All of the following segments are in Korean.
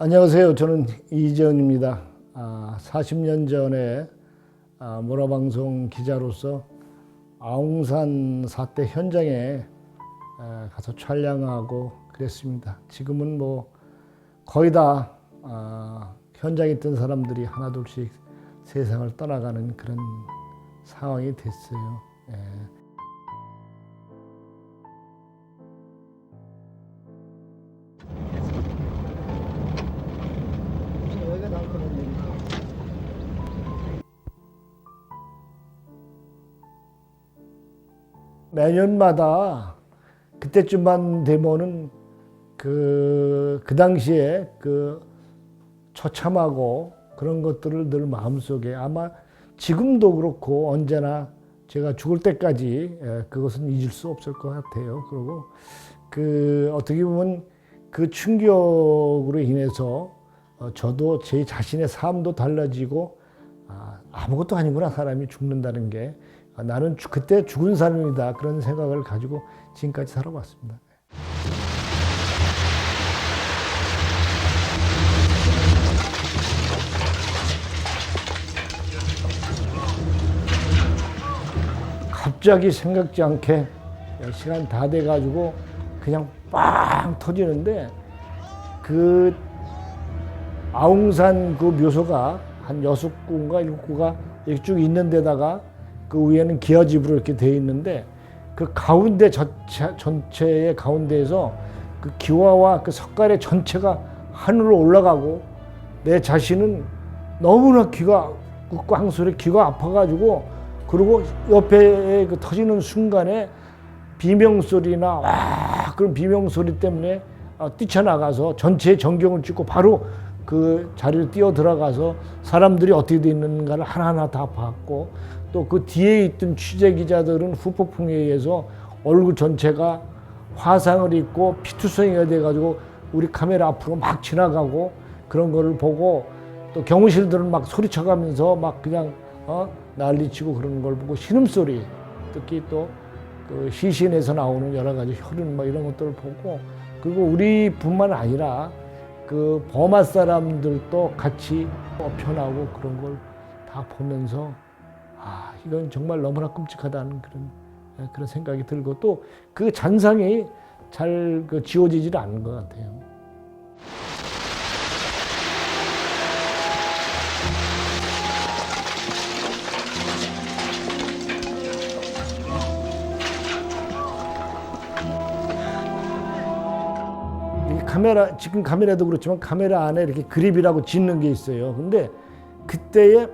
안녕하세요. 저는 이재현입니다. 아, 40년 전에 아, 모라방송 기자로서 아웅산 사태 현장에 아, 가서 촬영하고 그랬습니다. 지금은 뭐 거의 다 아, 현장에 있던 사람들이 하나둘씩 세상을 떠나가는 그런 상황이 됐어요. 매년마다 그때쯤만 되면은 그, 그 당시에 그 처참하고 그런 것들을 늘 마음속에 아마 지금도 그렇고 언제나 제가 죽을 때까지 예, 그것은 잊을 수 없을 것 같아요. 그리고 그 어떻게 보면 그 충격으로 인해서 어, 저도 제 자신의 삶도 달라지고 아, 아무것도 아니구나 사람이 죽는다는 게 아, 나는 죽- 그때 죽은 사람이다 그런 생각을 가지고 지금까지 살아왔습니다. 갑자기 생각지 않게 시간 다 돼가지고 그냥 빵 터지는데 그 아웅산 그 묘소가 한 여섯 구인가 일곱 구가 쭉 있는 데다가 그 위에는 기와집으로 이렇게 돼 있는데 그 가운데 전체, 전체의 가운데에서 그 기와와 그 석가래 전체가 하늘로 올라가고 내 자신은 너무나 귀가 그 꽝소리 귀가 아파가지고 그리고 옆에 그 터지는 순간에 비명 소리나 와 그런 비명 소리 때문에 어, 뛰쳐나가서 전체 전경을 찍고 바로 그 자리로 뛰어 들어가서 사람들이 어떻게 돼 있는가를 하나하나 다 봤고 또 그 뒤에 있던 취재 기자들은 후폭풍에 의해서 얼굴 전체가 화상을 입고 피투성이가 돼가지고 우리 카메라 앞으로 막 지나가고 그런 거를 보고 또 경호실들은 막 소리쳐가면서 막 그냥 어? 난리치고 그러는 걸 보고 신음소리 특히 또 그 시신에서 나오는 여러 가지 혈흔 뭐 이런 것들을 보고 그리고 우리뿐만 아니라 그 버마 사람들도 같이 편하고 그런 걸 다 보면서 아 이건 정말 너무나 끔찍하다는 그런 예, 그런 생각이 들고 또 그 잔상이 잘 그 지워지질 않는 것 같아요. 카메라 지금 카메라도 그렇지만 카메라 안에 이렇게 그립이라고 짓는 게 있어요. 근데 그때에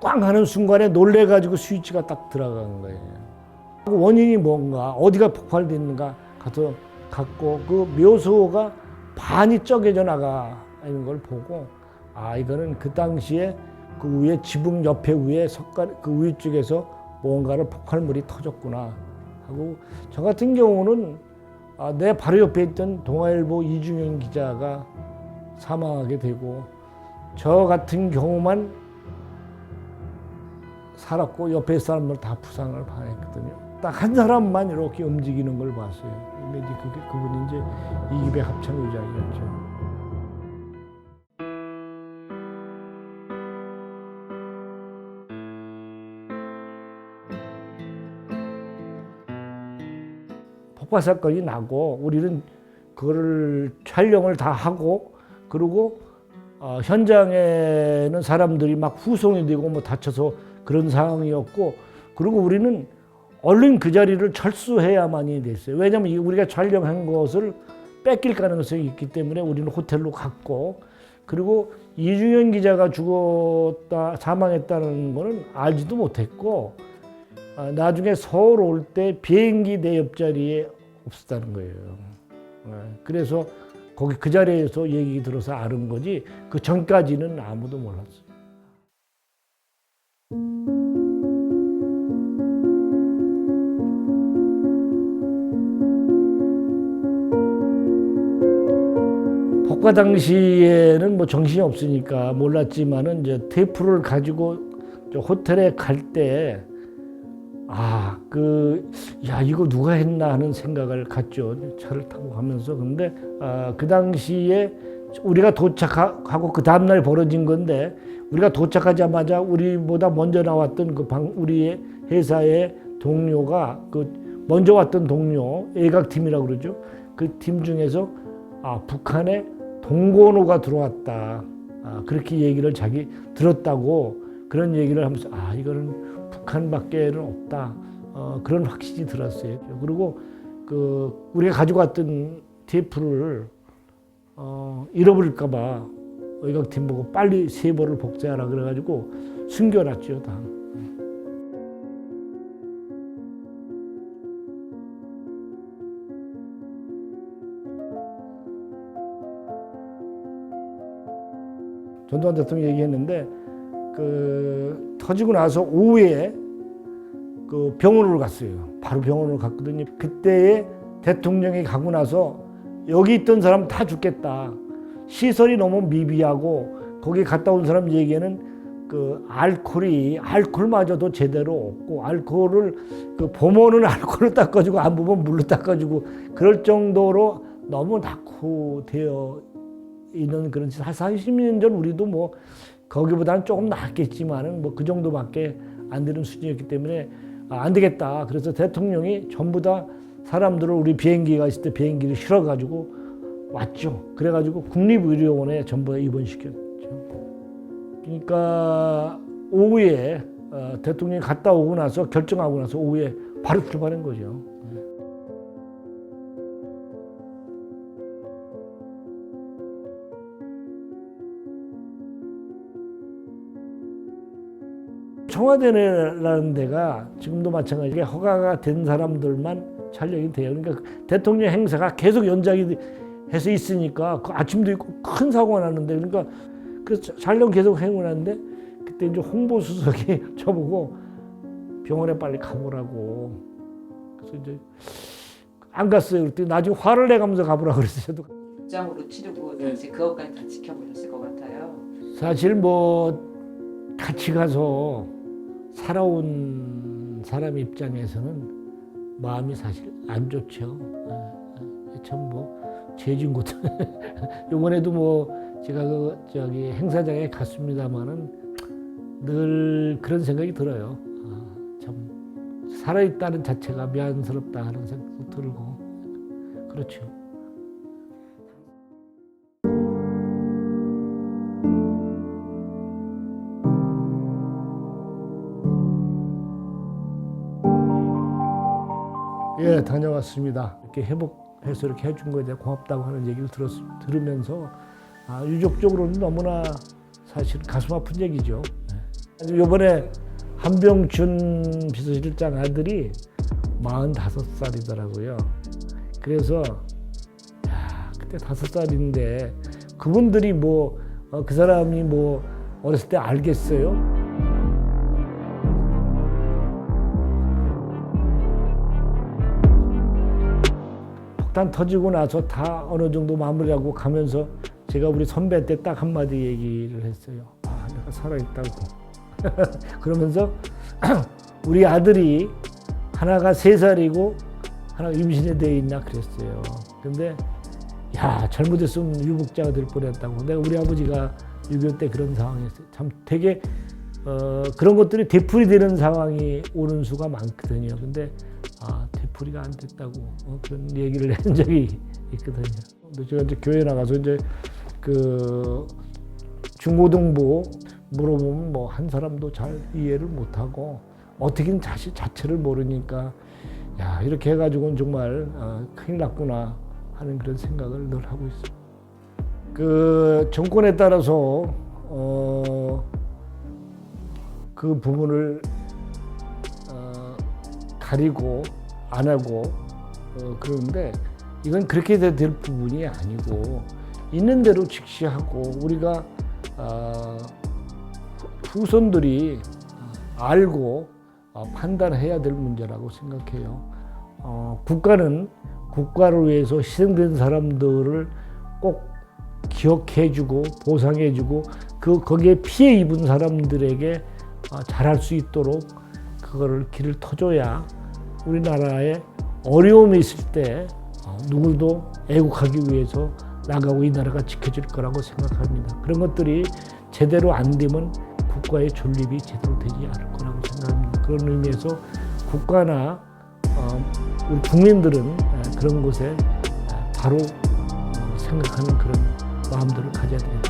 꽝 하는 순간에 놀래 가지고 스위치가 딱 들어간 거예요. 그 원인이 뭔가 어디가 폭발됐는가 가서 갖고 그 묘소가 반이 쩍여져 나가 있는 걸 보고 아 이거는 그 당시에 그 위에 지붕 옆에 위에 석가 그 위쪽에서 뭔가를 폭발물이 터졌구나 하고 저 같은 경우는 아, 내 바로 옆에 있던 동아일보 이중현 기자가 사망하게 되고 저 같은 경우만 살았고 옆에 사람들 다 부상을 당했거든요. 딱 한 사람만 이렇게 움직이는 걸 봤어요. 그분이 이제 이기배 합창 의장이었죠. 폭발 사건이 나고 우리는 그거를 촬영을 다 하고 그리고 어, 현장에는 사람들이 막 후송이 되고 뭐 다쳐서 그런 상황이었고 그리고 우리는 얼른 그 자리를 철수해야만이 됐어요. 왜냐하면 이 우리가 촬영한 것을 뺏길 가능성이 있기 때문에 우리는 호텔로 갔고 그리고 이중현 기자가 죽었다 사망했다는 거는 알지도 못했고 아, 나중에 서울 올 때 비행기 내 옆자리에 없었다는 거예요. 예, 그래서 거기 그 자리에서 얘기 들어서 아는 거지 그 전까지는 아무도 몰랐어요. 폭파 당시에는 뭐 정신이 없으니까 몰랐지만은 이제 테이프를 가지고 저 호텔에 갈때 아, 그, 야, 이거 누가 했나 하는 생각을 갖죠. 차를 타고 가면서. 근데, 아, 그 당시에 우리가 도착하고 그 다음날 벌어진 건데 우리가 도착하자마자 우리보다 먼저 나왔던 그 방, 우리 회사의 동료가 그 먼저 왔던 동료 예각팀이라고 그러죠. 그 팀 중에서 아, 북한에 동고노가 들어왔다. 아, 그렇게 얘기를 자기 들었다고 그런 얘기를 하면서 아 이거는 북한밖에는 없다. 어, 그런 확신이 들었어요. 그리고 그 우리가 왔던 테이프를 어, 잃어버릴까봐 의각팀 보고 빨리 세벌을 복제하라 그래가지고 숨겨놨죠 다. 전두환 대통령이 얘기했는데 그 터지고 나서 오후에 그 병원으로 갔어요. 바로 병원으로 갔거든요. 그때에 대통령이 가고 나서 여기 있던 사람 다 죽겠다. 시설이 너무 미비하고 거기 갔다 온 사람 얘기에는 그 알코올이 알코올마저도 제대로 없고 알코올을 그 보면은 알코올로 닦아주고 안 보면 물로 닦아주고 그럴 정도로 너무 낙후되어 있는 그런 한 40년 전 우리도 뭐 거기보다는 조금 낫겠지만은 뭐 그 정도밖에 안 되는 수준이었기 때문에 아, 안 되겠다. 그래서 대통령이 전부 다 사람들을 우리 비행기가 있을 때 비행기를 실어가지고 왔죠. 그래가지고 국립의료원에 전부 다 입원시켰죠. 그러니까 오후에 어, 대통령이 갔다 오고 나서 결정하고 나서 오후에 바로 출발한 거죠. 청와대라는 데가 지금도 마찬가지게 허가가 된 사람들만 촬영이 돼요. 그러니까 대통령 행사가 계속 연장이 해서 있으니까 그 아침도 있고 큰 사고가 났는데 그러니까 그래서 촬영 계속 행운하는데 그때 이제 홍보 수석이 저보고 병원에 빨리 가보라고 그래서 이제 안 갔어요. 그랬더니 나중에 화를 내가면서 가보라 그랬어요. 저도 입장으로 치르고 당시 그것까지 다 지켜보셨을 것 같아요. 사실 뭐 같이 가서 살아온 사람 입장에서는 마음이 사실 안 좋죠. 참뭐 죄진 것도 이번에도 뭐 제가 그 저기 행사장에 갔습니다마는 늘 그런 생각이 들어요. 아, 참 살아있다는 자체가 미안스럽다 하는 생각도 들고 그렇죠. 예, 다녀왔습니다. 이렇게 회복해서 이렇게 해준 거에 대해 고맙다고 하는 얘기를 들었, 들으면서 아, 유족적으로는 너무나 사실 가슴 아픈 얘기죠. 예. 이번에 한병준 비서실장 아들이 45살이더라고요. 그래서 야, 그때 다섯 살인데 그분들이 뭐 그 사람이 뭐 어렸을 때 알겠어요? 폭탄 터지고 나서 다 어느 정도 마무리하고 가면서 제가 우리 선배 때딱 한마디 얘기를 했어요. 아, 내가 살아있다고. 그러면서 우리 아들이 하나가 세 살이고 하나가 임신에 돼 있나 그랬어요. 근데 야 잘못했으면 유복자가 될 뻔했다고. 내가 우리 아버지가 6.25 때 그런 상황이었어요. 참 되게 어, 그런 것들이 되풀이 되는 상황이 오는 수가 많거든요. 근데 풀이가 안 됐다고 어, 그런 얘기를 한 적이 있거든요. 근데 제가 이제 교회 나가서 이제 그 중고등부 물어보면 뭐 한 사람도 잘 이해를 못하고 어떻게든 자식 자체를 모르니까 야 이렇게 해가지고는 정말 아, 큰일 났구나 하는 그런 생각을 늘 하고 있습니다. 그 정권에 따라서 어, 그 부분을 어, 가리고 안 하고 어, 그러는데 이건 그렇게 될 부분이 아니고 있는 대로 직시하고 우리가 어, 후손들이 알고 어, 판단해야 될 문제라고 생각해요. 어, 국가는 국가를 위해서 희생된 사람들을 꼭 기억해주고 보상해주고 그 거기에 피해 입은 사람들에게 어, 잘할 수 있도록 그거를 길을 터줘야 우리나라에 어려움이 있을 때 어, 누구도 애국하기 위해서 나가고 이 나라가 지켜질 거라고 생각합니다. 그런 것들이 제대로 안 되면 국가의 존립이 제대로 되지 않을 거라고 생각합니다. 그런 의미에서 국가나 어, 우리 국민들은 에, 그런 곳에 에, 바로 어, 생각하는 그런 마음들을 가져야 되겠다.